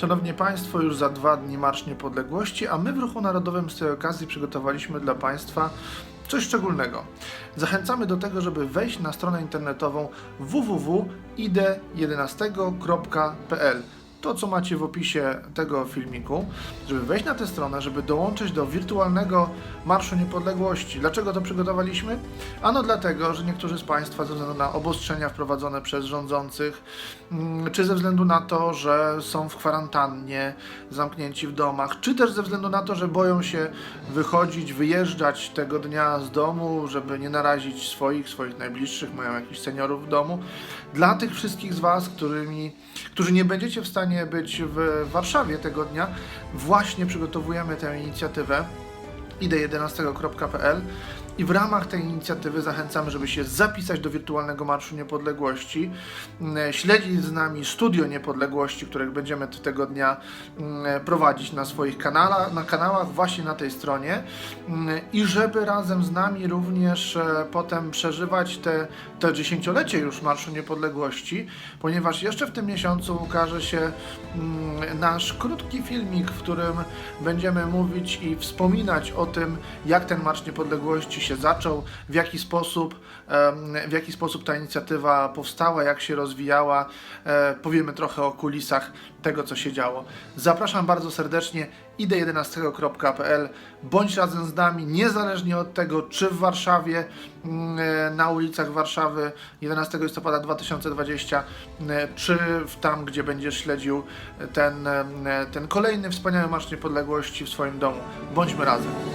Szanowni Państwo, już za dwa dni Marsz Niepodległości, a my w Ruchu Narodowym z tej okazji przygotowaliśmy dla Państwa coś szczególnego. Zachęcamy do tego, żeby wejść na stronę internetową www.ide11.pl. To, co macie w opisie tego filmiku, żeby wejść na tę stronę, żeby dołączyć do wirtualnego Marszu Niepodległości. Dlaczego to przygotowaliśmy? Ano dlatego, że niektórzy z Państwa ze względu na obostrzenia wprowadzone przez rządzących, mm, czy ze względu na to, że są w kwarantannie, zamknięci w domach, czy też ze względu na to, że boją się wychodzić, wyjeżdżać tego dnia z domu, żeby nie narazić swoich, swoich najbliższych, mają jakichś seniorów w domu. Dla tych wszystkich z Was, którymi, którzy nie będziecie w stanie być w Warszawie tego dnia, właśnie przygotowujemy tę inicjatywę. Ide11.pl i w ramach tej inicjatywy zachęcamy, żeby się zapisać do wirtualnego Marszu Niepodległości, m, śledzić z nami Studio Niepodległości, których będziemy tego dnia m, prowadzić na swoich kanałach, na kanałach właśnie na tej stronie. M, i żeby razem z nami również e, potem przeżywać te, te dziesięciolecie już Marszu Niepodległości, ponieważ jeszcze w tym miesiącu ukaże się mm, nasz krótki filmik, w którym będziemy mówić i wspominać o tym, jak ten Marsz Niepodległości się zaczął, w jaki sposób, w jaki sposób ta inicjatywa powstała, jak się rozwijała. E, Powiemy trochę o kulisach tego, co się działo. Zapraszam bardzo serdecznie ide11.pl. Bądź razem z nami, niezależnie od tego, czy w Warszawie, mm, e, na ulicach Warszawy 11 listopada 2020, e, czy tam, gdzie będziesz śledził ten, ten kolejny wspaniały Marsz Niepodległości w swoim domu. Bądźmy razem.